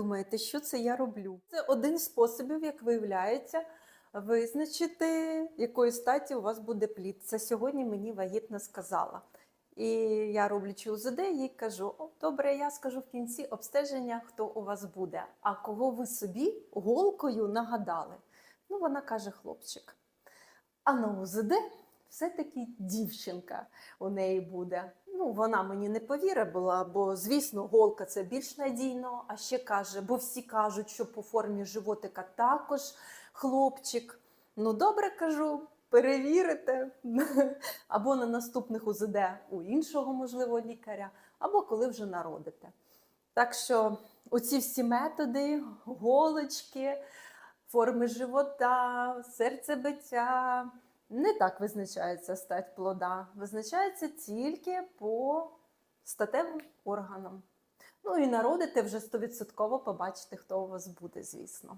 Думаєте, що це я роблю? Це один з способів, як виявляється, визначити, якої статі у вас буде плід. Це сьогодні мені вагітна сказала. І я роблячи УЗД, їй кажу: О, добре, я скажу в кінці обстеження, хто у вас буде. А кого ви собі голкою нагадали? Ну, вона каже, хлопчик. А на УЗД все-таки дівчинка у неї буде. Ну, вона мені не повірила, бо, звісно, голка це більш надійно. А ще каже, бо всі кажуть, що по формі животика також хлопчик. Ну, добре кажу, перевірите. Або на наступних УЗД у іншого, можливо, лікаря, або коли вже народите. Так що оці всі методи, голочки, форми живота, серцебиття не так визначається стать плода. Визначається тільки по статевим органам. Ну і народите вже 100% побачите, хто у вас буде, звісно.